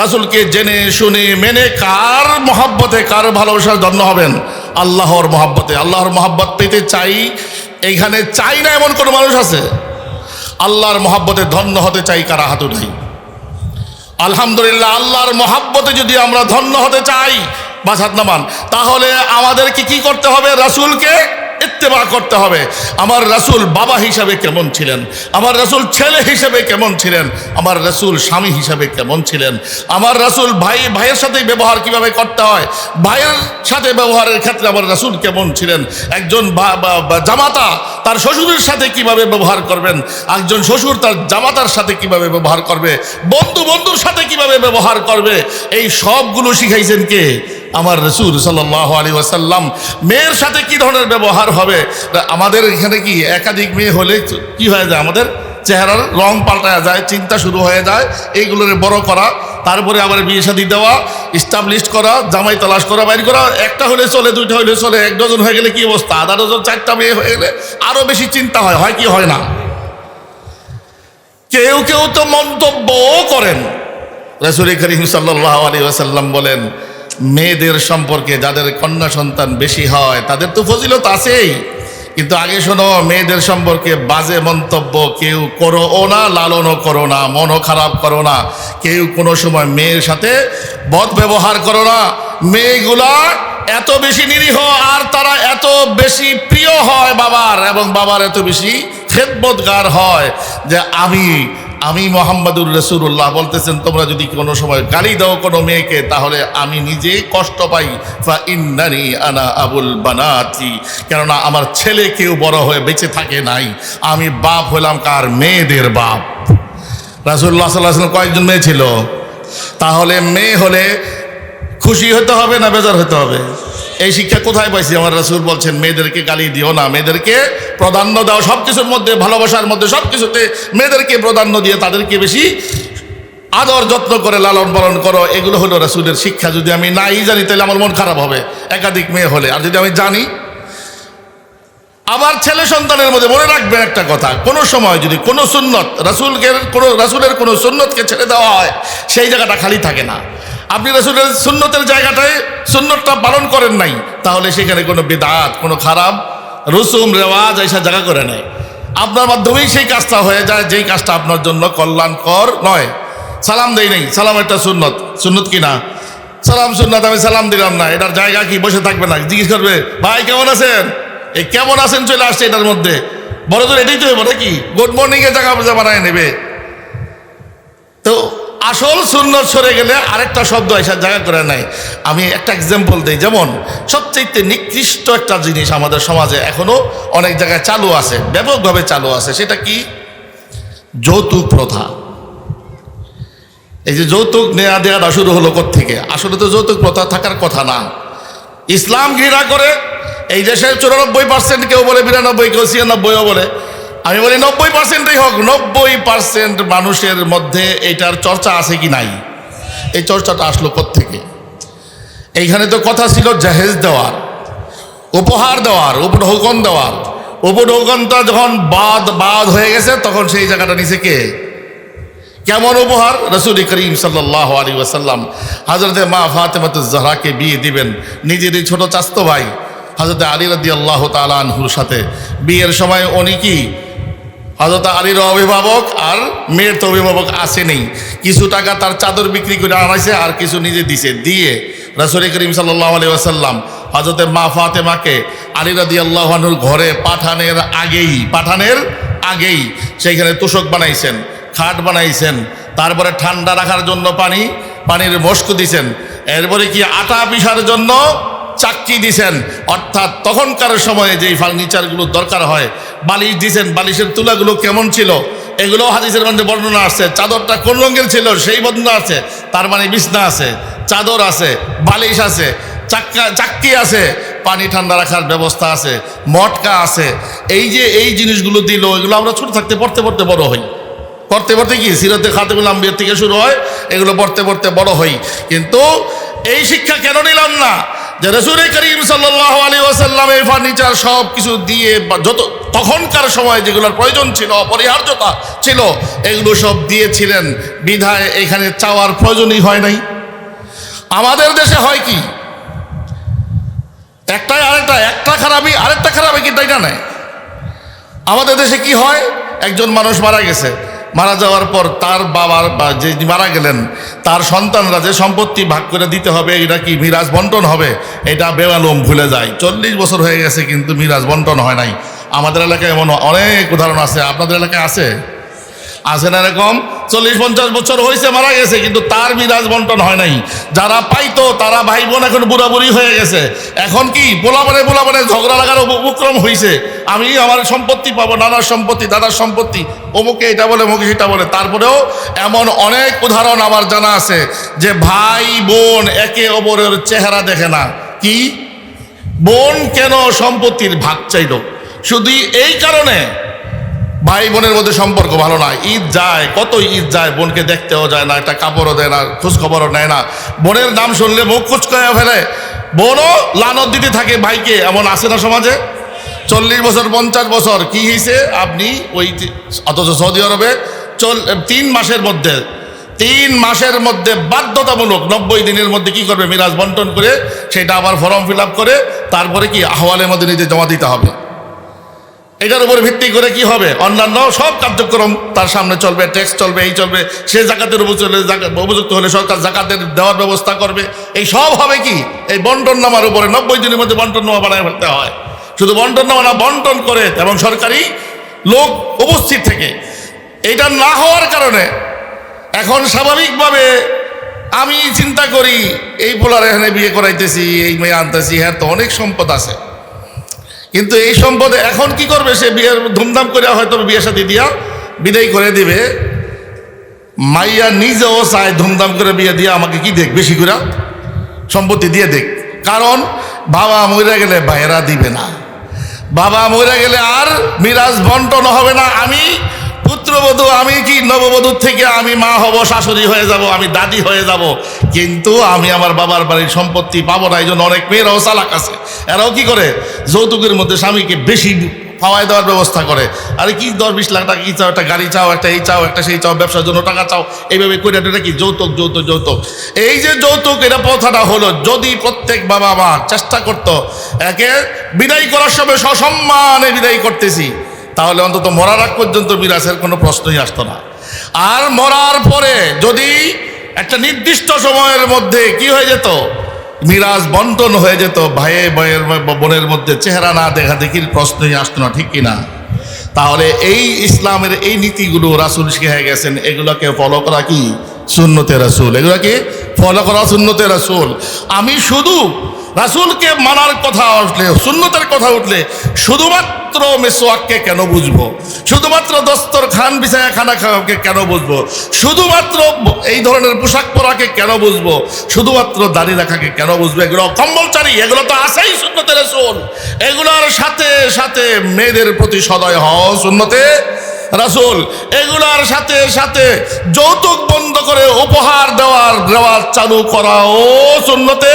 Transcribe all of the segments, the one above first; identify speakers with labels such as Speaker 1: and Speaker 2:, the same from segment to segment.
Speaker 1: রাসুলকে জেনে, শুনে, মেনে কার মহাব্বতে, কার ভালোবাসার জন্য হবেন? আল্লাহর মহাব্বতে। আল্লাহর মহাব্বত পেতে চাই, এইখানে চাই না এমন কোনো মানুষ আছে? আল্লাহর মহাব্বতে ধন্য হতে চাই কারা? হাত উঠাই আলহামদুলিল্লাহ, আল্লাহর মহাব্বতে যদি আমরা ধন্য হতে চাই, বাসাত নামান, তাহলে আমাদেরকে কি করতে হবে? রাসূলকে ইত্তেবা করতে হবে। আমার রাসূল বাবা হিসাবে কেমন ছিলেন? আমার রাসুল ছেলে হিসাবে কেমন ছিলেন? আমার রাসূল স্বামী হিসাবে কেমন ছিলেন? আমার রাসূল ভাই, ভাইয়ের সাথে ব্যবহার কীভাবে করতে হয়? ভাইয়ের সাথে ব্যবহারের ক্ষেত্রে আমার রাসূল কেমন ছিলেন? একজন জামাতা তার শ্বশুরের সাথে কীভাবে ব্যবহার করবেন? একজন শ্বশুর তার জামাতার সাথে কীভাবে ব্যবহার করবে? বন্ধু বন্ধুর সাথে কীভাবে ব্যবহার করবে? এই সবগুলো শিখাইছেন কে? আমার রসুল সাল্লাহ আলী ওয়াসাল্লাম মেয়ের সাথে কি ধরনের ব্যবহার হবে? আমাদের এখানে কি একাধিক মেয়ে হলে কি হয়ে যায়? আমাদের চেহারার রং পাল্টা যায়, চিন্তা শুরু হয়ে যায়, এইগুলোর বড় করা, তারপরে আবার বিয়ে শাদী দেওয়া স্টাবলিশ করা, জামাই তালাশ করা, বাইর করা, একটা হলে চলে, দুইটা হলে চলে, এক ডজন হয়ে গেলে কি অবস্থা? আধা ডজন, চারটা মেয়ে হয়ে গেলে আরও বেশি চিন্তা হয় হয় কি হয় না? কেউ কেউ তো মন্তব্যও করেন। রসুল করিম সাল্লাহ আলী ওয়াসাল্লাম বলেন মেয়েদের সম্পর্কে যাদের কন্যা সন্তান বেশি হয়, তাদের তো ফজিলত আছেই। কিন্তু আগে শোনো, মেয়েদের সম্পর্কে বাজে মন্তব্য কেউ করো ও না, লালনও করো না, মনও খারাপ করো না। কেউ কোনো সময় মেয়ের সাথে বদ ব্যবহার করো না। মেয়েগুলা এত বেশি নিরীহ আর তারা এত বেশি প্রিয় হয় বাবার, এবং বাবার এত বেশি খেদমতগার হয় যে আমি আমি মোহাম্মদুর রসুল্লাহ বলতেছেন, তোমরা যদি কোনো সময় গালি দাও কোনো মেয়েকে, তাহলে আমি নিজে কষ্ট পাই। ফা ইন্নানি আনা আবুল বানাতি। কেননা আমার ছেলে কেউ বড় হয়ে বেঁচে থাকে নাই। আমি বাপ হলাম কার? মেয়েদের বাপ। রাসুল্লাহ সাল্লাহ সাল্লাম কয়েকজন মেয়ে ছিল। তাহলে মেয়ে হলে খুশি হতে হবে না বেজার হতে হবে? এই শিক্ষা কোথায় পাইছি? আমার রাসুল বলছেন, মেয়েদেরকে গালি দিও না। মেয়েদেরকে প্রাধান্য দাও সব কিছুর মধ্যে, ভালোবাসার মধ্যে সব কিছুতে মেয়েদেরকে প্রাধান্য দিয়ে তাদেরকে বেশি আদর যত্ন করে, লালন পালন করো। এগুলো হলো রাসুলের শিক্ষা। যদি আমি নাই জানি, তাহলে আমার মন খারাপ হবে, একাধিক মেয়ে হলে। আর যদি আমি জানি, আবার ছেলে সন্তানের মধ্যে মনে রাখবেন একটা কথা। কোন সময় যদি কোনো সুন্নত, রাসুলকে, কোনো, রাসুলের কোনো সুন্নতকে ছেড়ে দেওয়া হয়, সেই জায়গাটা খালি থাকে না। আপনি রাসুলের সুন্নতের জায়গাটায় সুন্নতটা পালন করেন নাই, তাহলে সেখানে কোনো বেদাত, কোনো খারাপ রসুম, রেওয়াজ এইসব জায়গা করে নেয়। আপনার মাধ্যমেই সেই কাজটা হয়ে যায়, যেই কাজটা আপনার জন্য কল্যাণকর নয়। সালাম দেই নাই, সালাম একটা সুন্নত সুন্নত কি না সালাম সুন্নত, আমি সালাম দিলাম না, এটার জায়গা কি? বসে থাকবে না, জিজ্ঞেস করবে, ভাই, কেমন আছেন? এই কেমন আছেন চলে আসছে এটার মধ্যে। বড় তো এটাই তো হইব নাকি? গুড মর্নিং এর জায়গা বানায় নেবে। তো আসল সুন্নত সরে গেলে আরেকটা শব্দ এসে জায়গা করে নেয় আমি একটা এক্সাম্পল দিই। যেমন সবচেয়ে নিকৃষ্ট একটা জিনিস আমাদের সমাজে এখনও অনেক জায়গায় চালু আছে, ব্যাপকভাবে চালু আছে। সেটা কি? যৌতুক প্রথা। এই যে যৌতুক নেয়া দেওয়াটা শুরু হলো থেকে আসলে তো যৌতুক প্রথা থাকার কথা না। ইসলাম ঘৃণা করে, এই দেশের চুরানব্বই পার্সেন্ট কেউ বলে, বিরানব্বই, কেউ ছিয়ানব্বইও বলে। আমি বলি, নব্বই পার্সেন্টই হোক, নব্বই পার্সেন্ট মানুষের মধ্যে এটার চর্চা আছে কি নাই? এই চর্চাটা আসলো থেকে এইখানে তো কথা ছিল জাহেজ দেওয়ার, উপহার দেওয়ার, উপঢৌকন দেওয়ার। উপঢৌকনটা যখন বাদ বাদ হয়ে গেছে, তখন সেই জায়গাটা নিচে কে? কেমন উপহার? রসুল করিম সাল্লাহ আলী ওয়াসাল্লাম হাজরতে মা ফাতেমাত জাহরাকে বিয়ে দিবেন, নিজেরই ছোট চাস্ত ভাই। হজরত আলী রদি আল্লাহ তালানহুর সাথে। বিয়ের সময় উনি কি হজরত আলীর অভিভাবক আর মেয়ের তো অভিভাবক আসেনি কিছু টাকা তার চাদর বিক্রি করে আনাইছে আর কিছু নিজে দিছে। দিয়ে রসুল করিম সাল্লাহ আলী ওয়াসাল্লাম হজরতে মা ফাতেমাকে আলী রাদি আল্লাহনুর ঘরে পাঠানের আগেই পাঠানের আগেই সেইখানে তোষক বানাইছেন, খাট বানাইছেন, তারপরে ঠান্ডা রাখার জন্য পানি, পানির মস্ক দিছেন। এরপরে কি আটা পিসার জন্য চাকরি দিছেন। অর্থাৎ তখনকার সময়ে যেই ফার্নিচারগুলো দরকার হয়, বালিশ দিছেন, বালিশের তুলাগুলো কেমন ছিল? এগুলো হাদিসের মধ্যে বর্ণনা আছে। চাদরটা কোন রঙের ছিল? সেই বর্ণনা আছে। তার মানে বিছনা আছে, চাদর আছে, বালিশ আছে চাক্কা চাক্কি আছে, পানি ঠান্ডা রাখার ব্যবস্থা আছে, মটকা আছে। এই যে এই জিনিসগুলো দিল, এগুলো আমরা ছোট থাকতে পড়তে পড়তে বড় হই। পড়তে পড়তে কি? সিরতে খাতেমুল আম্বিয়ার থেকে শুরু হয়, এগুলো পড়তে পড়তে বড় হই। কিন্তু এই শিক্ষা কেন নিলাম না? যে রসুল করিম সাল্লাহ আলী ওয়াসাল্লাম এই ফার্নিচার সব কিছু দিয়ে যত তখনকার সময় যেগুলোর প্রয়োজন ছিল, অপরিহার্যতা ছিল, এগুলো সব দিয়েছিলেন। বিধায় এখানে চাওয়ার প্রয়োজনই হয় নাই। আমাদের দেশে হয় কি? একটাই আরেকটা, একটা খারাপই, আরেকটা খারাপই কিন্তু এটা নেই আমাদের দেশে কি হয়? একজন মানুষ মারা গেছে। মারা যাওয়ার পর তার বাবার বা যে মারা গেলেন, তার সন্তানরা যে সম্পত্তি ভাগ করে দিতে হবে, এটা কি মিরাজ বন্টন হবে? এটা বেওয়ালম ভুলে যায়। চল্লিশ বছর হয়ে গেছে কিন্তু মিরাজ বন্টন হয় নাই। আমাদের এলাকায় এমন অনেক উদাহরণ আছে। আপনাদের এলাকায় আছে? আছে না এরকম? চল্লিশ, পঞ্চাশ বছর হয়েছে মারা গেছে, কিন্তু তার বিরাজ বন্টন হয় নাই। যারা পাইতো, তারা ভাই বোন এখন বুড়াবুড়ি হয়ে গেছে। এখন কি, পোলাপানে পোলাপানে ঝগড়া লাগার উপক্রম হয়েছে আমি আমার সম্পত্তি পাবো, নানার সম্পত্তি, দাদার সম্পত্তি। অমুকে এটা বলে অমুকে সেটা বলে। তারপরেও এমন অনেক উদাহরণ আমার জানা আছে যে ভাই বোন একে অপরের চেহারা দেখে না। কি? বোন কেন সম্পত্তির ভাগ চাইল? শুধু এই কারণে ভাই বোনের মধ্যে সম্পর্ক ভালো না, ঈদ যায়, কত ঈদ যায়, বোনকে দেখতেও যায় না, একটা কাপড়ও দেয় না খোঁজ খবরও নেয় না। বোনের নাম শুনলে মুখ কুচকায় ফেলে। বোনও লানত দিতে থাকে ভাইকে, এমন আছে না সমাজে? চল্লিশ বছর, পঞ্চাশ বছর, কি হয়েছে আপনি ওই অথচ সৌদি আরবে চল তিন মাসের মধ্যে, তিন মাসের মধ্যে বাধ্যতামূলক নব্বই দিনের মধ্যে কি করবে? মিরাজ বন্টন করে, সেটা আবার ফর্ম ফিল করে, তারপরে কি আহ্বানের মধ্যে নিজে জমা দিতে হবে। এটার উপরে ভিত্তি করে কি হবে? অন্যান্য সব কার্যক্রম তার সামনে চলবে ট্যাক্স চলবে, এই চলবে, সে জাকাতের উপর চলে উপযুক্ত হলে সরকার জাকাতের দেওয়ার ব্যবস্থা করবে। এই সব হবে কি? এই বন্টন নামার উপরে নব্বই দিনের মধ্যে বন্টন নামা বানায় ফেলতে হয়। শুধু বন্টন নামা না, বন্টন করে এবং সরকারি লোক উপস্থিত থেকে। এটা না হওয়ার কারণে এখন স্বাভাবিকভাবে আমি চিন্তা করি, এই পোলার এখানে বিয়ে করাইতেছি, এই মেয়ে আনতেছি হ্যাঁ তো অনেক সম্পদ আছে। কিন্তু এই সম্পদে এখন কি করবে সে বিয়ের ধুমধাম করে হয়তো বিয়ে সাথে দিয়া বিদায় করে দিবে। মাইয়া নিজেও চায় ধুমধাম করে বিয়ে দিয়ে আমাকে কি দেখ, বেশি করে? সম্পত্তি দিয়ে দেখ। কারণ বাবা মরে গেলে ভাইয়েরা দিবে না। বাবা মরে গেলে আর মিরাজ বন্টন হবে না। আমি পুত্রবধূ, আমি কি নববধূর থেকে আমি মা হব, শাশুড়ি হয়ে যাব, আমি দাদি হয়ে যাব? কিন্তু আমি আমার বাবার বাড়ির সম্পত্তি পাবো না এই জন্য অনেক মেয়েরাও চালাক আছে। এরাও কি করে? যৌতুকের মধ্যে স্বামীকে বেশি পাওয়ায় দেওয়ার ব্যবস্থা করে। আরে কি দশ বিশ লাখ টাকা কি চাও, একটা গাড়ি চাও, একটা এই চাও, একটা সেই চাও, ব্যবসার জন্য টাকা চাও, এইভাবে করে এটা কি যৌতুক যৌতুক যৌতুক। এই যে যৌতুক, এটা প্রথাটা হলো, যদি প্রত্যেক বাবা মা চেষ্টা করত, একে বিদায় করার সময় সসম্মানে বিদায় করতেছি। তাহলে অন্তত মরার আগ পর্যন্ত বিরাসের কোনো প্রশ্নই আসতো না। আর মরার পরে যদি একটা নির্দিষ্ট সময়ের মধ্যে কি হয়ে যেত? মিরাজ বন্টন হয়ে যেত, ভাইয়ে ভাইয়ের বোনের মধ্যে চেহারা না দেখা দেখির প্রশ্নই আসতো না, ঠিক কিনা তাহলে এই ইসলামের এই নীতিগুলো রাসুল শিখে গেছেন, এগুলোকে ফলো করা কি? শূন্যতে রাসুল। এগুলোকে ফলো করা শূন্যতে রাসুল। আমি শুধু রাসুলকে মানার কথা উঠলে, সুন্নতের কথা উঠলে, শুধুমাত্র মেসোয়াককে কেন বুঝব? শুধুমাত্র দস্তর খান বিছায়া খানা খাওয়াকে কেন বুঝব? শুধুমাত্র এই ধরনের পোশাক পরাকে কেন বুঝব? শুধুমাত্র দাড়ি রাখাকে কেন বুঝব? এগুলো কম্বলচারী এগুলো তো আছেই সুন্নতের রাসুল। এগুলোর সাথে সাথে মেয়েদের প্রতি সদয় হও সুন্নতে রাসুল। এগুলার সাথে সাথে যৌতুক বন্ধ করে উপহার দেওয়ার দেওয়ার চালু করাও সুন্নতে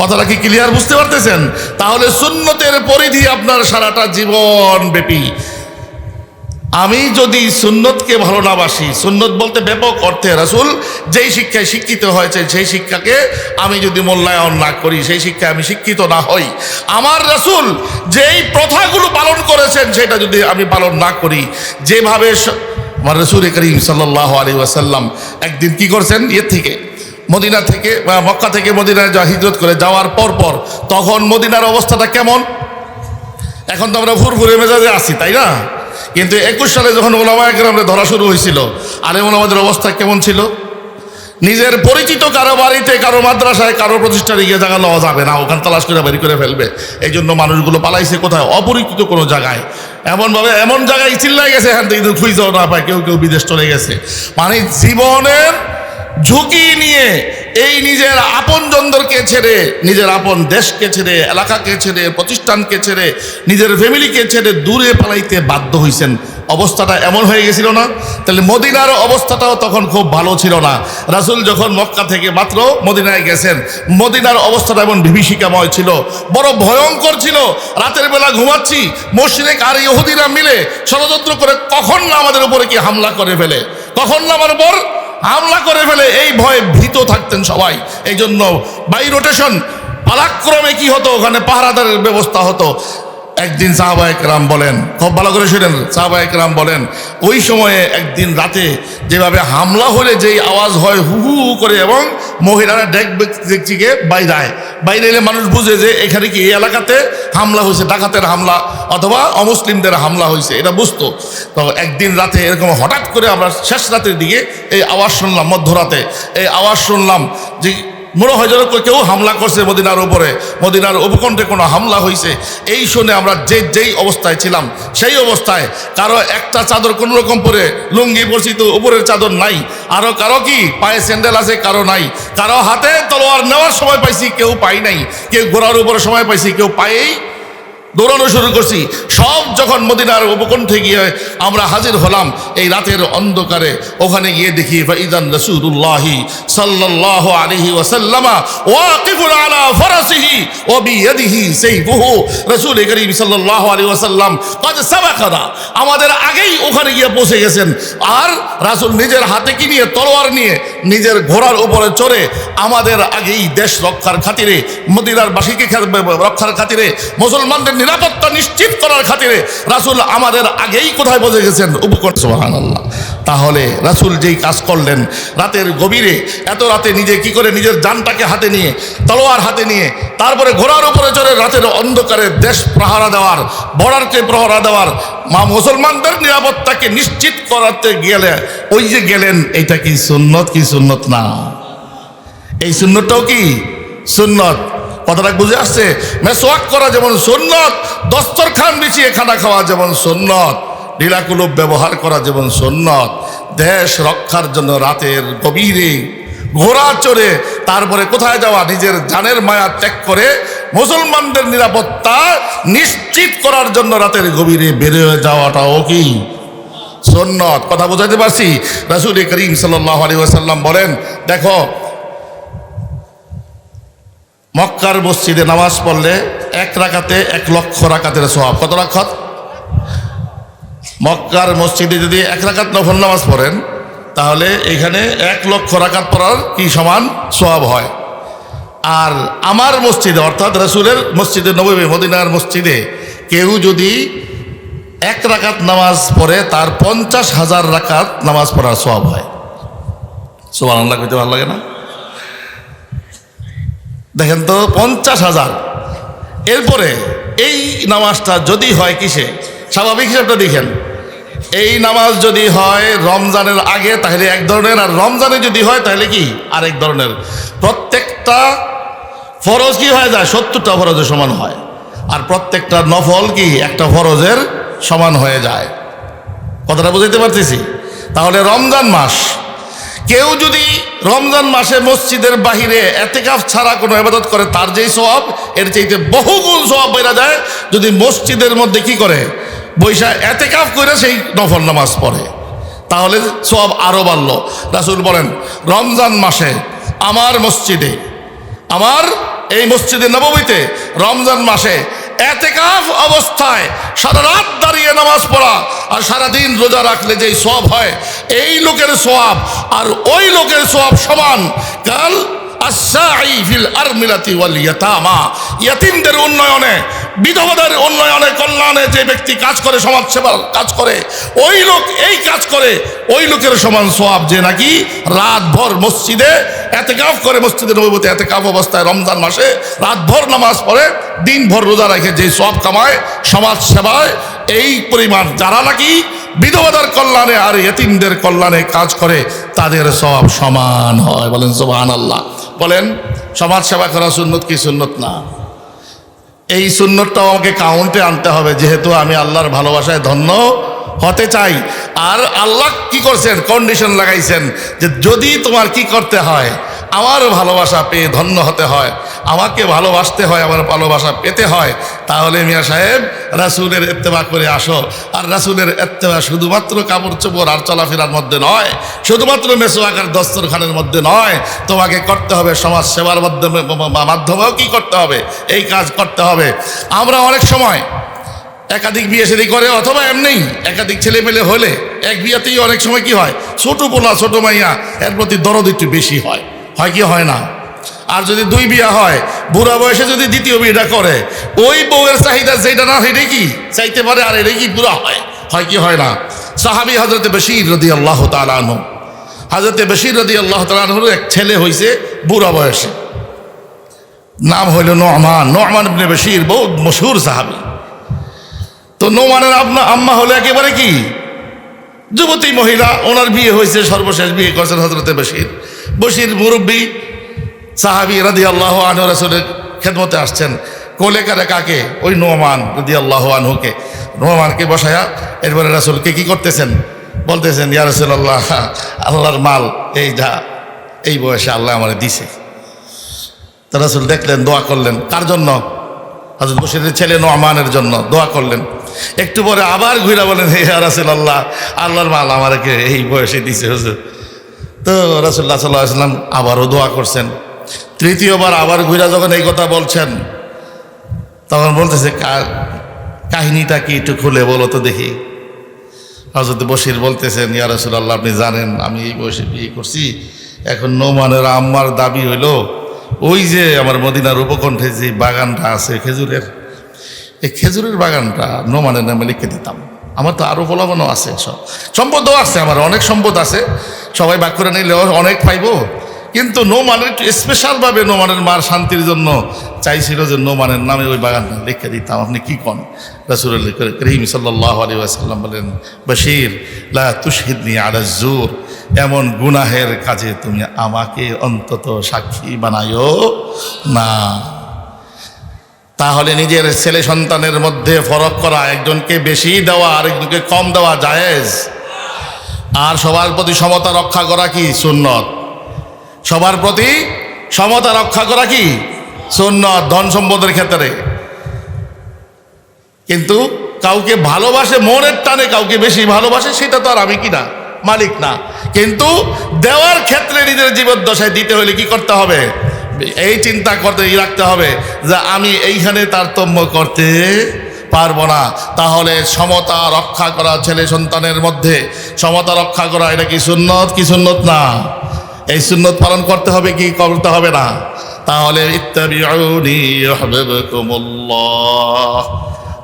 Speaker 1: কথাটা কি ক্লিয়ার বুঝতে পারতেছেন? তাহলে সুন্নতের পরিধি আপনার সারাটা জীবন ব্যাপী। আমি যদি সুন্নতকে ভালো না বাসি, সুন্নত বলতে ব্যাপক অর্থে রাসুল যেই শিক্ষায় শিক্ষিত হয়েছে সেই শিক্ষাকে আমি যদি মূল্যায়ন না করি, সেই শিক্ষায় আমি শিক্ষিত না হই। আমার রাসুল যেই প্রথাগুলো পালন করেছেন সেটা যদি আমি পালন না করি, যেভাবে আমার রসুল করিম সাল্লাহ আলী ওয়াসাল্লাম একদিন কি করছেন? ইয়ে থেকে মদিনা থেকে মক্কা থেকে মদিনায় যা হিজরত করে যাওয়ার পর পর, তখন মদিনার অবস্থাটা কেমন? এখন তো আমরা ফুরফুরে মেজাজে আছি, তাই না? কিন্তু একুশ সালে যখন ওলামা একরামে ধরা শুরু হয়েছিল, আলেম ওলামাদের অবস্থা কেমন ছিল? নিজের পরিচিত কারও বাড়িতে, কারও মাদ্রাসায়, কারও প্রতিষ্ঠানে গিয়ে জায়গা লওয়া যাবে না, ওখান তালাশ করে বের করে ফেলবে। এই জন্য মানুষগুলো পালাইছে কোথায়? অপরিচিত কোনো জায়গায়। এমনভাবে এমন জায়গায় চিল্লাই গেছে, এখান থেকে খুঁজেও না পায়, কেউ কেউ বিদেশ চলে গেছে। মানে জীবনের ঝুঁকি নিয়ে এই নিজের আপন আপনজনদেরকে ছেড়ে, নিজের আপন দেশকে ছেড়ে, এলাকাকে ছেড়ে, প্রতিষ্ঠানকে ছেড়ে, নিজের ফ্যামিলিকে ছেড়ে দূরে পালাইতে বাধ্য হয়েছেন অবস্থাটা এমন হয়ে গেছিল না? তাহলে মদিনার অবস্থাটাও তখন খুব ভালো ছিল না। রাসুল যখন মক্কা থেকে মাত্র মদিনায় গেছেন, মদিনার অবস্থাটা এমন বিভীষিকাময় ছিল। বড় ভয়ঙ্কর ছিল। রাতের বেলা ঘুমাচ্ছি মসজিদে আর ইহুদিরা মিলে ষড়যন্ত্র করে কখন না আমাদের উপরে কি হামলা করে ফেলে? কখন না আমার উপর হামলা করে ফেলে, এই ভয়ে ভীত থাকতেন সবাই। এই জন্য বাই রোটেশন পালাক্রমে কি হতো? ওখানে পাহারাদারের ব্যবস্থা হতো। একদিন সাহাবা একরাম বলেন, খুব ভালো করে শুনেন সাহাবা একরাম বলেন, ওই সময়ে একদিন রাতে যেভাবে হামলা হলে যেই আওয়াজ হয় হু হু করে এবং মহিলারা ডেক দেখছিকে বাইরায় বাইরে এলে মানুষ বুঝে যে এখানে কি এই এলাকাতে হামলা হয়েছে, ডাকাতের হামলা অথবা অমুসলিমদের হামলা হয়েছে, এটা বুঝতো। তো একদিন রাতে এরকম হঠাৎ করে আমরা শেষ রাতের দিকে এই আওয়াজ শুনলাম, মধ্যরাতে। এই আওয়াজ শুনলাম যে মনে হয় যেন কেউ হামলা করছে মদিনার উপরে। মদিনার উপকণ্ঠে কোনো হামলা হয়েছে এই শুনে আমরা যে যেই অবস্থায় ছিলাম, সেই অবস্থায় কারও একটা চাদর কোনো রকম পরে লুঙ্গি পরছি তো উপরের চাদর নাই। আরও কারও কি? পায়ে স্যান্ডেল আছে, কারও নাই। কারও হাতে তলোয়ার নেওয়ার সময় পাইছি, কেউ পাই নাই। কেউ ঘোড়ার উপরে সময় পাইছি, কেউ পায়েই দৌড়ানো শুরু করছি। সব যখন মদিনার উপকণ্ঠে গিয়ে আমরা হাজির হলাম, এই রাতের অন্ধকারে ওখানে গিয়ে দেখি, ফাইদান রাসূলুল্লাহি সাল্লাল্লাহু আলাইহি ওয়াসাল্লামা ওয়াকিফুন আলা ফারাসিহি ওয়া বিয়াদিহি সাইফুহু। রাসূল করিম সাল্লাল্লাহু আলাইহি ওয়াসাল্লাম, কদ সাবাকানা আমাদের আগেই ওখানে গিয়ে পৌঁছে গেছেন। আর রাসূল নিজের হাতে কি নিয়ে, তলোয়ার নিয়ে নিজের ঘোড়ার উপরে চড়ে আমাদের আগেই দেশ রক্ষার খাতিরে, মদিনার বাসীকে রক্ষার খাতিরে মুসলমানদের নিরাপত্তা নিশ্চিত করার খাতিরে রাসূল আমাদের আগেই কোথায় বসে গেছেন? উপকর সুবহানাল্লাহ। তাহলে রাসূল যেই কাজ করলেন রাতের গভীরে, এত রাতে নিজে কি করে নিজের জানটাকে হাতে নিয়ে, তলোয়ার হাতে নিয়ে, তারপরে ঘোড়ার উপরে চড়ে রাতের অন্ধকারে দেশ প্রহারা দেওয়ার, বর্ডারকে প্রহারা দেওয়ার, মা মুসলমানদের নিরাপত্তাকে নিশ্চিত করাতে গেলে, ওই যে গেলেন এটা কি সুন্নত কি সুন্নত না? এই সুন্নতটাও কি সুন্নত? কথাটা বুঝে আসছে? মেসোয়াক করা যেমন সুন্নত দস্তরখান বিছিয়ে খানা খাওয়া যেমন সুন্নত, লীলাকুলুপ ব্যবহার করা যেমন সুন্নত, দেশ রক্ষার জন্য রাতের গভীরে, ঘোড়া চড়ে তারপরে কোথায় যাওয়া, নিজের জানের মায়া ত্যাগ করে মুসলমানদের নিরাপত্তা নিশ্চিত করার জন্য রাতের গভীরে বেরিয়ে যাওয়াটাও কি সন্ন্যত কথা বোঝাতে পারছি? রাসুল করিম সাল্লাহ আলী ওয়াসাল্লাম বলেন, দেখো মক্কার মসজিদে নামাজ পড়লে এক রাকাতে এক লক্ষ রাকাতের সোয়াব কত রাখাত মক্কার মসজিদে যদি এক রাকাত নফল নামাজ পড়েন, তাহলে এখানে এক লক্ষ রাকাত পড়ার কি সমান সোয়াব হয়? আর আমার মসজিদে, অর্থাৎ রসুলের মসজিদে, নবী মদিনার মসজিদে কেউ যদি এক রাকাত নামাজ পড়ে, তার পঞ্চাশ হাজার রাকাত নামাজ পড়ার সব হয়। সোমান আল্লাহ কইতে ভালো লাগে না? দেখেন তো, পঞ্চাশ হাজার। এরপরে এই নামাজটা যদি হয় কিসে? স্বাভাবিক হিসাবটা দেখেন। এই নামাজ যদি হয় রমজানের আগে, তাহলে এক ধরনের, আর রমজানে যদি হয়, তাহলে কি? আরেক ধরনের। প্রত্যেকটা ফরজ কি হয়ে যায়? সত্তরটা ফরজের সমান হয়। আর প্রত্যেকটা নফল কি? একটা ফরজের সমান হয়ে যায়। কথাটা বুঝাইতে পারতেছি? তাহলে রমজান মাস কেউ যদি রমজান মাসে মসজিদের বাহিরে এতেকাফ ছাড়া কোনো ইবাদত করে, তার যেই সওয়াব, এর চাইতে বহুগুণ স্বভাব বেরা যায় যদি মসজিদের মধ্যে কি করে? বৈশা এতেকাফ করে সেই নফল নামাজ পড়ে। তাহলে সব আরও বাড়ল। রাসুল বলেন, রমজান মাসে আমার মসজিদে, আমার এই মসজিদে নবমীতে রমজান মাসে এতেকাফ অবস্থায়। সারা রাত দাঁড়িয়ে নামাজ পড়া আর সারাদিন রোজা রাখলে যেই সব হয়, এই লোকের সোয়াব আর ওই লোকের সোয়াব সমান। কাল ইয়াতিমদের উন্নয়নে, বিধবাদের উন্নয়নে, কল্যাণে যে ব্যক্তি কাজ করে সমাজ সেবার কাজ করে, ওই লোক এই কাজ করে, ওই লোকের সমান সোয়াব যে নাকি রাতভর মসজিদে এতেকাফ করে, মসজিদে নবীতে এতেকাফ অবস্থায় রমজান মাসে রাতভর নামাজ পড়ে, দিনভর রোজা রেখে যে সব কামায় সমাজ সেবায় এই পরিমাণ যারা নাকি বিধবাদের কল্যাণে আর এতিমদের কল্যাণে কাজ করে, তাদের সব সমান হয়। বলেন সোহান আল্লাহ বলেন, সমাজ সেবা করা সুন্নত কি সুন্নত না? এই সুন্নতটাও আমাকে কাউন্টে আনতে হবে, যেহেতু আমি আল্লাহর ভালোবাসায় ধন্য হতে চাই। আর আল্লাহ কি করছেন? কন্ডিশন লাগাইছেন যে যদি তোমার কি করতে হয় আমার ভালোবাসা পেয়ে ধন্য হতে হয়, আমাকে ভালোবাসতে হয়, আমার ভালোবাসা পেতে হয়, তাহলে মিয়া সাহেব, রাসুলের এত্তেবা করে আসো। আর রাসুলের এত্তেবা শুধুমাত্র কাপড় চোপড় আর চলাফেরার মধ্যে নয়, শুধুমাত্র মেসোয়াকার দস্তরখানের মধ্যে নয়, তোমাকে করতে হবে সমাজ সেবার মাধ্যমে মাধ্যমেও কি করতে হবে? এই কাজ করতে হবে। আমরা অনেক সময় একাধিক বিয়ে শাদী করে অথবা এমনি একাধিক ছেলে পেলে হলে এক বিয়েতেই অনেক সময় কি হয়? ছোট পোলা, ছোট মাইয়া, এর প্রতি দরদ একটু বেশি হয়। হয় কি হয় না? আর যদি দুই বিয়া হয়, বুড়া বয়সে যদি দ্বিতীয় বিয়েটা করে, ওই বউয়ের চাহিদা যেটা না সেটাই কি? চাইতে পারে আর এটাই কি বুড়া হয়? হয় কি হয় না? সাহাবি হজরতে বশির রদি আল্লাহ তালানহ হজরতে বশির রদি আল্লাহ তালানহর এক ছেলে হয়েছে বুড়া বয়সে। নাম হইল নোমান। নোমান ইবনে বশির, বহুত মশহুর সাহাবি। তো নোমানের আপনা আম্মা হলো একেবারে কি? যুবতী মহিলা, ওনার বিয়ে হয়েছে সর্বশেষ বিয়ে করছেন হজরতে বশির। বশির মুরব্বী সাহাবি রাদি আল্লাহ আনহু রাসুলের খেদমতে আসছেন। কোলে কারে কাকে? ওই নোমান রাদি আল্লাহ আনহুকে। নোমানকে বসায়া এরপরে রাসুলকে কি করতেছেন? বলতেছেন, ইয়া রাসূলুল্লাহ, আল্লাহর মাল, এই যা, এই বয়সে আল্লাহ আমার দিছে। তো রাসুল দেখলেন, দোয়া করলেন। কার জন্য? হজরত বসিরের ছেলে নোমানের জন্য দোয়া করলেন। একটু পরে আবার ঘুরা বলেন হে রাসুল আল্লাহ আল্লাহর মাল আমাকে এই বয়সে দিছে হুজুর। তো রাসুল্লাহ সাল্লাহ আসলাম আবারও দোয়া করছেন। তৃতীয়বার আবার ঘুরা যখন এই কথা বলছেন, তখন বলতেছে, "কা- কাহিনীটা কি একটু খুলে বলো তো দেখি। হজরত বশির বলতেছেন, ইয়া রাসূলুল্লাহ, আপনি জানেন আমি এই বয়সে বিয়ে করছি, এখন নোমানের আম্মার দাবি হইল, ওই যে আমার মদিনার উপকণ্ঠে যে বাগানটা আছে খেজুরের, এই খেজুরের বাগানটা নোমানের নামে লিখে দিতাম। আমার তো আরও ফলাফলও আছে সব। সম্পদও আছে আমার, অনেক সম্পদ আছে। সবাই বাক করে নিলেও অনেক পাইবো। কিন্তু নোমানের একটু স্পেশালভাবে নোমানের মার শান্তির জন্য চাইছিল যে নোমানের নামে ওই বাগানটা লিখে দিতাম। আপনি কী কন? রাসুল করিম সাল্লাহ আলী আসাল্লাম বলেন, বশির, লা তুশহিদনি জোর এমন গুনাহের কাজে তুমি আমাকে অন্তত সাক্ষী বানায়ও না। তাহলে নিজের ছেলে সন্তানের মধ্যে ফরক করা, একজনকে বেশি দেওয়া, আরেকজনকে কম দেওয়া জায়েজ? আর সবার প্রতি সমতা রক্ষা করা কি সুন্নত? সবার প্রতি সমতা রক্ষা করা কি সুন্নত, ধন সম্পদের ক্ষেত্রে? কিন্তু কাউকে ভালোবাসে, মনের টানে কাউকে বেশি ভালোবাসে, সেটা তো আর আমি কি না, মালিক না। কিন্তু দেওয়ার ক্ষেত্রে নিজের জীবদ্দশায় দিতে হলে কি করতে হবে? এই চিন্তা করতে রাখতে হবে যে আমি এইখানে তারতম্য করতে পারব না। তাহলে সমতা রক্ষা করা ছেলে সন্তানের মধ্যে, সমতা রক্ষা করা এটা কি সুন্নত কি সুন্নত না? এই সুন্নত পালন করতে হবে কি, করতে হবে না? তাহলে ইত্যাদি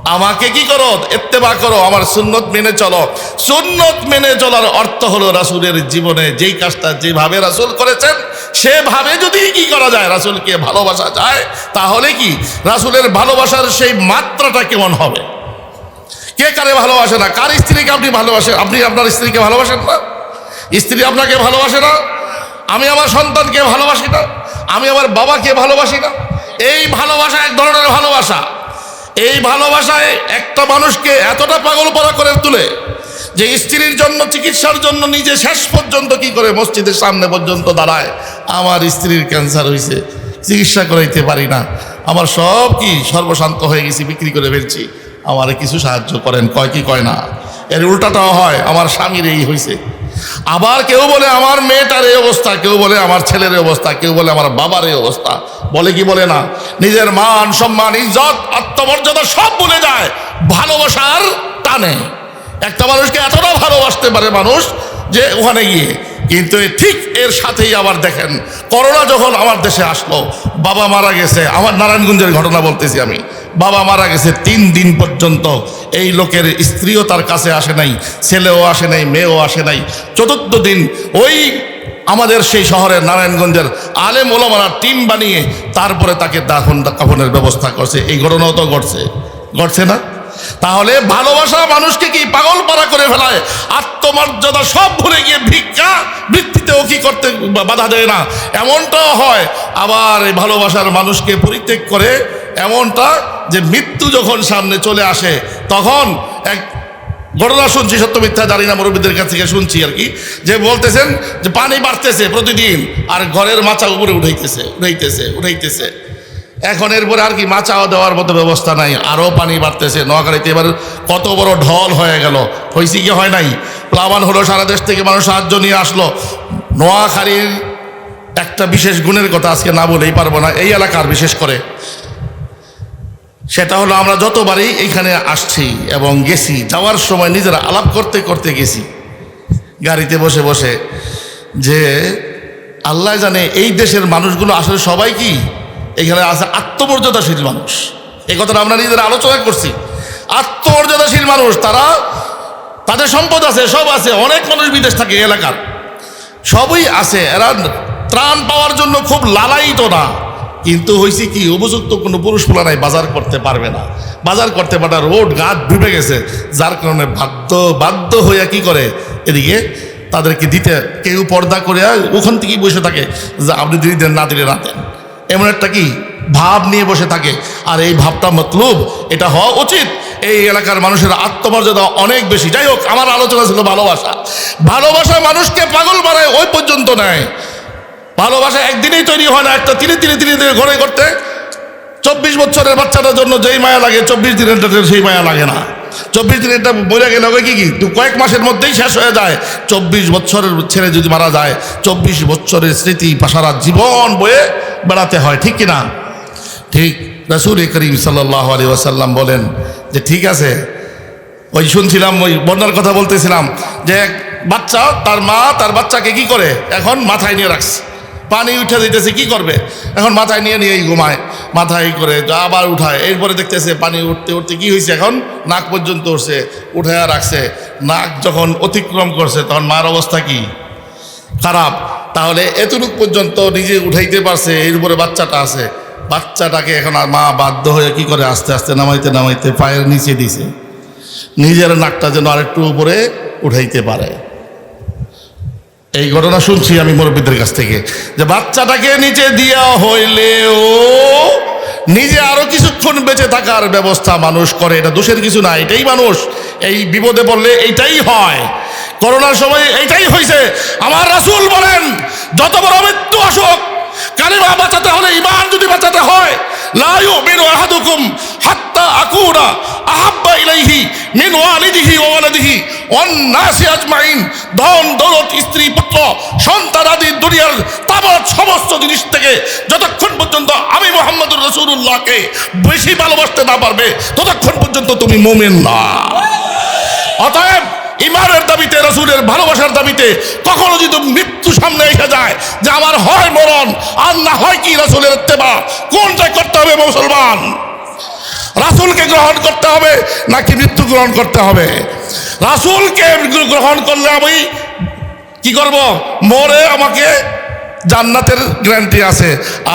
Speaker 1: আমাকে কি করো? এত্তেবা করো, আমার সুন্নত মেনে চলো। সুন্নত মেনে চলার অর্থ হলো রাসূলের জীবনে যেই কাজটা যেভাবে রাসূল করেছেন, সেভাবে যদি কি করা যায়, রাসূলকে ভালোবাসা যায়, তাহলে কি? রাসূলের ভালোবাসার সেই মাত্রাটা কেমন হবে? কে কারে ভালোবাসে না? কার স্ত্রীকে আপনি ভালোবাসেন? আপনি আপনার স্ত্রীকে ভালোবাসেন না? স্ত্রী আপনাকে ভালোবাসে না? আমি আমার সন্তানকে ভালোবাসি না? আমি আমার বাবাকে ভালোবাসি না? এই ভালোবাসা এক ধরনের ভালোবাসা। এই ভালোবাসায় একটা মানুষকে এতটা পাগল পরা করে তুলে যে স্ত্রীর জন্য, চিকিৎসার জন্য নিজে শেষ পর্যন্ত কি করে মসজিদের সামনে পর্যন্ত দাঁড়ায়? আমার স্ত্রীর ক্যান্সার হয়েছে চিকিৎসা করাইতে পারি না। আমার সব কি সর্বশান্ত হয়ে গেছি, বিক্রি করে ফেলছি। আমার কিছু সাহায্য করেন, কয় কি কয় না? এর উল্টাটাও হয়, আমার স্বামীর এই হয়েছে আবার কেউ বলে আমার মেয়েটার এই অবস্থা, কেউ বলে আমার ছেলের অবস্থা, কেউ বলে আমার বাবার এই অবস্থা। বলে কি বলে না? নিজের মান, সম্মান, ইজ্জত, আত্মমর্যাদা সব ভুলে যায়, ভালোবাসার টানে। একটা মানুষকে এতটা ভালোবাসতে পারে মানুষ যে ওখানে গিয়ে, কিন্তু ঠিক এর সাথেই আবার দেখেন, করোনা যখন আমার দেশে আসলো, বাবা মারা গেছে, আমার নারায়ণগঞ্জের ঘটনা বলতেছি আমি, বাবা মারা গেছে তিন দিন পর্যন্ত এই লোকের স্ত্রীও তার কাছে আসে নাই, ছেলেও আসে নাই, মেয়েও আসে নাই। চতুর্থ দিন ওই আমাদের সেই শহরের নারায়ণগঞ্জের আলেম ওলামারা টিম বানিয়ে তারপরে তাকে দাফন কাফনের ব্যবস্থা করছে। এই ঘটনাও তো ঘটছে। ঘটছে না? তাহলে ভালোবাসা মানুষকে কি পাগল পাড়া করে ফেলায়? আত্মমর্যাদা সব ভুলে গিয়ে ভিক্ষা বৃত্তিতেও কি করতে বাধা দেয় না? এমনটাও হয়। আবার এই ভালোবাসার মানুষকে পরিত্যাগ করে এমনটা যে মৃত্যু যখন সামনে চলে আসে, তখন এক ঘটনা শুনছি, সত্য মিথ্যা জানি না, মুরব্বীদের কাছ থেকে শুনছি আর কি, যে বলতেছেন যে পানি বাড়তেছে প্রতিদিন, আর ঘরের মাচা উপরে উঠাইতেছে উঠাইতেছে উঠাইতেছে। এখন এরপরে আর কি মাচাও দেওয়ার মতো ব্যবস্থা নাই, আরও পানি বাড়তেছে। নোয়াখালীতে এবার কত বড় ঢল হয়ে গেল হয়েছে কি হয় নাই? প্লাবান হলো সারা দেশ থেকে মানুষ সাহায্য নিয়ে আসলো। নোয়াখালীর একটা বিশেষ গুণের কথা আজকে না বলেই পারব না, এই এলাকার বিশেষ করে। সেটা হলো আমরা যতবারই এইখানে আসছি এবং গেছি, যাওয়ার সময় নিজেরা আলাপ করতে করতে গেছি। গাড়িতে বসে বসে যে আল্লাহ জানে এই দেশের মানুষগুলো আসলে সবাই কি? এখানে আছে আত্মমর্যাদাশীল মানুষ। এই কথাটা আমরা নিজেরা আলোচনা করছি। আত্মমর্যাদাশীল মানুষ, তারা তাদের সম্পদ আছে, সব আছে, অনেক মানুষ বিদেশ থাকে এলাকার। সবই আছে, এরা ত্রাণ পাওয়ার জন্য খুব লালায়িত না। কিন্তু হয়েছে কি উপযুক্ত কোনো পুরুষ পোলা নাই বাজার করতে পারবে না। বাজার করতে পারা রোড ঘাট ডুবে গেছে। যার কারণে বাধ্য বাধ্য হইয়া কি করে? এদিকে তাদেরকে দিতে, কেউ পর্দা করে ওখান থেকেই বসে থাকে, যে আপনি যদি দেন, না দিলে না দেন। এমন একটা কি ভাব নিয়ে বসে থাকে। আর এই ভাবটা মতলুব, এটা হওয়া উচিত। এই এলাকার মানুষের আত্মমর্যাদা অনেক বেশি। যাই হোক, আমার আলোচনা ছিল ভালোবাসা। ভালোবাসা মানুষকে পাগল বানায় ওই পর্যন্ত নেয়। ভালোবাসা একদিনেই তৈরি হয় না, একটা তিনে তিনে তিনে তিনে ঘরে করতে। চব্বিশ বছরের বাচ্চাটার জন্য যেই মায়া লাগে, চব্বিশ দিনের সেই মায়া লাগে না। চব্বিশ দিনেরটা বলে গেলে হবে কি কি? কয়েক মাসের মধ্যেই শেষ হয়ে যায়। চব্বিশ বছরের ছেলে যদি মারা যায়, চব্বিশ বছরের স্মৃতি সারা জীবন বয়ে বেড়াতে হয়, ঠিক কি না ঠিক। রসুল করিম সাল্লাহ আলী ওয়াসাল্লাম বলেন যে, ঠিক আছে। ওই শুনছিলাম, ওই বন্যার কথা বলতেছিলাম যে, এক বাচ্চা, তার মা, তার বাচ্চাকে কি করে? এখন মাথায় নিয়ে রাখছে। পানি উঠে দিতেছে, কি করবে? এখন মাথায় নিয়ে নিয়েই ঘুমায়, মাথায় করে আবার উঠায়। এরপরে দেখতেছে পানি উঠতে উঠতে কি হয়েছে এখন? নাক পর্যন্ত উঠছে উঠাইয়া রাখছে। নাক যখন অতিক্রম করছে, তখন মার অবস্থা কি? খারাপ। তাহলে এতটুক পর্যন্ত নিজে উঠাইতে পারছে, এর উপরে বাচ্চাটা আছে। বাচ্চাটাকে এখন আর মা বাধ্য হয়ে কি করে? আস্তে আস্তে নামাইতে নামাইতে পায়ের নিচে দিছে। নিজের নাকটা যেন আরেকটু উপরে উঠাইতে পারে। এই ঘটনা শুনছি আমি মুরব্বীদের কাছ থেকে। যে বাচ্চাটাকে নিচে দিয়া হইলেও নিজে আরও কিছুক্ষণ বেঁচে থাকার ব্যবস্থা মানুষ করে, এটা দোষের কিছু না, এটাই মানুষ। এই বিপদে পড়লে এইটাই হয়। করোনার সময় এইটাই হয়েছে আমার রাসুল বলেন, যত বড় মৃত্যু আসুক, কালিমা বাঁচাতে হলে ইমান যদি বাঁচাতে হয় ইউমিনু আহাদুকুম হাত্তা আকুনা আহাব্বা ইলাইহি মিন ওয়ালিদিহি ওয়া ওয়ালাদিহি ওয়ান আজমাইন ধন, দৌলত, স্ত্রী, পুত্র, সন্তান আদি দুনিয়ার সমস্ত জিনিস থেকে যতক্ষণ পর্যন্ত আমি মোহাম্মদুর রসুল্লাহকে বেশি ভালোবাসতে না পারবে, ততক্ষণ পর্যন্ত তুমি মোমেন না। অতএব ইমানের দাবিতে, রসুলের ভালোবাসার দাবিতে কখনো যদি মৃত্যু সামনে এসে যায় যে আমার হয় মরণ, আর না হয় কি রসুলের তেবা কোনটা করতে হবে মুসলমান? রাসুলকে গ্রহণ করতে হবে নাকি মৃত্যু গ্রহণ করতে হবে? রাসুলকে গ্রহণ করলে আমি কি করব? মরে আমাকে জান্নাতের গ্যারান্টি আছে।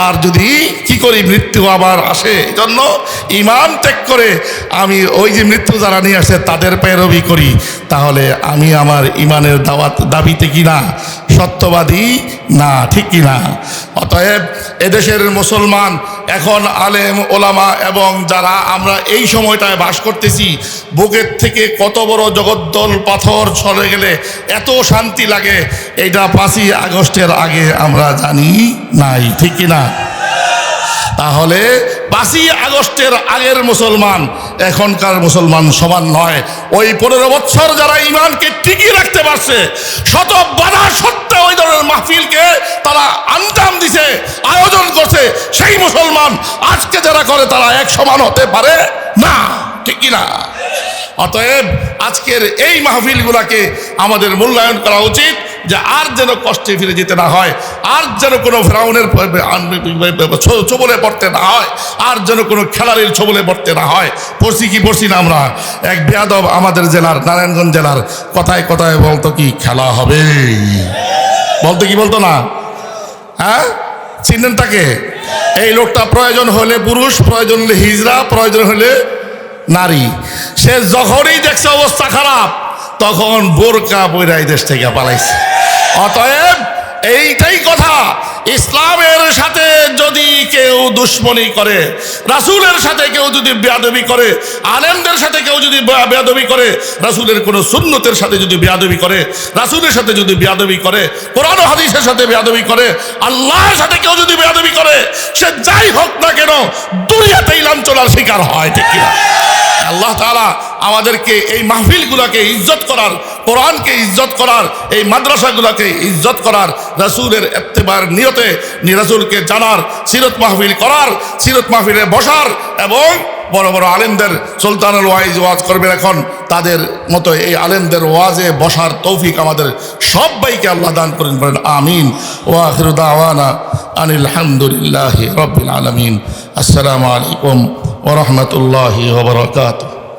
Speaker 1: আর যদি কি করি, মৃত্যু আবার আসে জন্য ইমান ত্যাগ করে আমি ওই যে মৃত্যু যারা নিয়ে আসে, তাদের পেরবি করি। তাহলে আমি আমার ইমানের দাওয়াত, দাবিতে কি না? সত্যবাদী না, ঠিক কি না? অতএব এদেশের মুসলমান, এখন আলেম, ওলামা এবং যারা আমরা এই সময়টায় বাস করতেছি, বুকের থেকে কত বড় জগদ্দল পাথর ছড়ে গেলে এত শান্তি লাগে, এইটা পাঁচই আগস্টের আগে আমরা জানি নাই, ঠিক না তাহলে পাঁচই আগস্টের আগের মুসলমান, এখনকার মুসলমান সমান নয়। ওই পনেরো বছর যারা ইমানকে টিকিয়ে রাখতে পারছে, শত বাধা সত্ত্বেও ওই ধরনের মাহফিলকে তারা আঞ্জাম দিছে, আয়োজন করছে, সেই মুসলমান আজকে যারা করে তারা এক সমান হতে পারে না, ঠিক না অতএব আজকের এই মাহফিলগুলাকে আমাদের মূল্যায়ন করা উচিত। যে আর যেন কষ্টে ফিরে যেতে না হয়, আর যেন কোনো ফ্রাউনের ছবলে পড়তে না হয়, আর যেন কোনো খেলারির ছবলে পড়তে না হয়, পড়ছি কি পড়ছি না আমরা? এক বেয়াদব আমাদের জেলার, নারায়ণগঞ্জ জেলার, কথায় কথায় বলতো কি, খেলা হবে। বলতো কি, বলতো না? হ্যাঁ? চিনেন তাকে? এই লোকটা প্রয়োজন হলে পুরুষ, প্রয়োজন হলে হিজড়া প্রয়োজন হলে নারী। সে যখনই দেখছে অবস্থা খারাপ, তখন বোরকা বইরাই দেশ থেকে পালাইছে। অতএব এইটাই কথা। ইসলামের সাথে যদি কেউ দুশ্মনী করে, রাসূলের সাথে কেউ যদি বেয়াদবি করে, আলেমদের সাথে কেউ যদি বেয়া- বেয়াদবি করে, রাসূলের কোনো সুন্নতের সাথে যদি বেয়াদবি করে, রাসূলের সাথে যদি বেয়াদবি করে, কোরআন হাদিসের সাথে বেয়াদবি করে, আল্লাহর সাথে কেউ যদি বেয়াদবি করে, সে যাই হোক না কেন দুনিয়াতেই লাঞ্ছনার শিকার হয়, ঠিক কিনা? আল্লাহ তাআলা আমাদেরকে এই মাহফিলগুলোকে ইজ্জত করার, কোরআনকে ইজ্জত করার, এই মাদ্রাসাগুলোকে ইজ্জত করার, রাসূলের এত্তেবার নিয়তে নি রাসূলকে জানার, সিরত মাহফিল করার, সিরত মাহফিলে বসার এবং বড় বড় আলেমদের সুলতানুল ওয়াইজ ওয়াজ করবেন এখন। তাদের মতো এই আলেমদের ওয়াজে বসার তৌফিক আমাদের সবাইকে আল্লাহ দান করেন বলেন, আমিন। ওয়াখির দাওয়ানা আনিল হামদুলিল্লাহি রব্বিল আলামিন। আসসালামু আলাইকুম ওরহমতুল্লাহি ওবরাকাতুহ